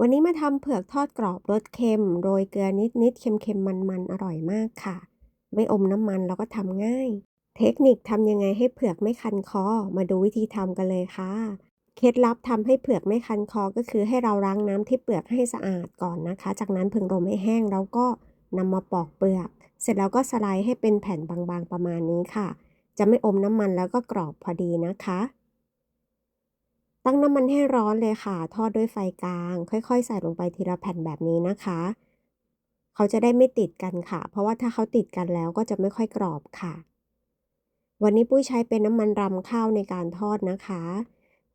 วันนี้มาทำเผือกทอดกรอบรสเค็ม โรยเกลือนิดๆ เค็มๆ มันๆ อร่อยมากค่ะ ไม่อมน้ำมันแล้วก็ทำง่าย เทคนิคทำยังไงให้เผือกไม่คันคอ มาดูวิธีทำกันเลยค่ะ เคล็ดลับทำให้เผือกไม่คันคอก็คือให้เราล้างน้ำที่เปลือกให้สะอาดก่อนนะคะ จากนั้นผึ่งลมให้แห้งแล้วก็นำมาปอกเปลือก เสร็จแล้วก็สไลด์ให้เป็นแผ่นบางๆ ประมาณนี้ค่ะ จะไม่อมน้ำมันแล้วก็กรอบพอดีนะคะ ตั้งน้ำมันให้ร้อนเลยค่ะ ทอดด้วยไฟกลาง ค่อยๆ ใส่ลงไปทีละแผ่นแบบนี้นะคะ เขาจะได้ไม่ติดกันค่ะ เพราะว่าถ้าเขาติดกันแล้วก็จะไม่ค่อยกรอบค่ะ วันนี้ปุ้ยใช้เป็นน้ำมันรำข้าวในการทอดนะคะ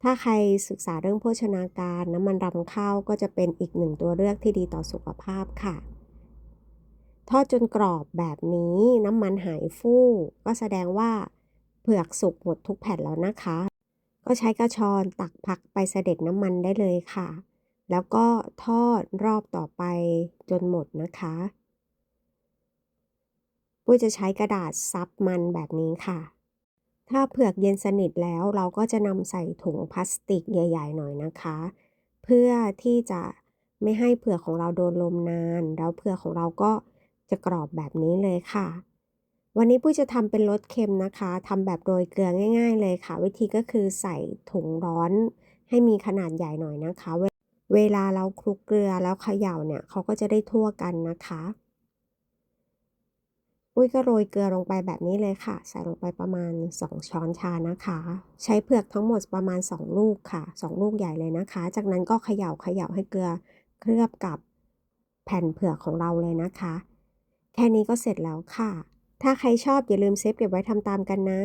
ถ้าใครศึกษาเรื่องโภชนาการน้ำมันรำข้าวก็จะเป็นอีกหนึ่งตัวเลือกที่ดีต่อสุขภาพค่ะ ทอดจนกรอบแบบนี้น้ำมันหายฟู่ก็แสดงว่าเผือกสุกหมดทุกแผ่นแล้วนะคะ ก็ใช้กระชอนตักพักไปเสด็จน้ำมันได้เลยค่ะ แล้วก็ทอดรอบต่อไปจนหมดนะคะ ปุ้ยจะใช้กระดาษซับมันแบบนี้ค่ะ ถ้าเผือกเย็นสนิทแล้วเราก็จะนำใส่ถุงพลาสติกใหญ่ ๆ หน่อยนะคะ เพื่อที่จะไม่ให้เผือกของเราโดนลมนาน แล้วเผือกของเราก็จะกรอบแบบนี้เลยค่ะ วันนี้ปุ้ยจะทำเป็นรสเค็มนะคะทำแบบโรยเกลือง่าย ๆ เลยค่ะ วิธีก็คือใส่ถุงร้อนให้มีขนาดใหญ่หน่อยนะคะ เวลาเราคลุกเกลือแล้วเขย่าเนี่ยเขาก็จะได้ทั่วกันนะคะปุ้ยก็โรยเกลือลงไปแบบนี้เลยค่ะ ใส่ลงไปประมาณ 2 ช้อนชานะคะ ใช้เผือกทั้งหมดประมาณ 2 ลูกค่ะ 2 ลูกใหญ่เลยนะคะ จากนั้นก็เขย่าเขย่าให้เกลือเคลือบกับแผ่นเผือกของเราเลยนะคะ แค่นี้ก็เสร็จแล้วค่ะ ถ้าใครชอบอย่าลืมเซฟเก็บไว้ทำตามกันนะ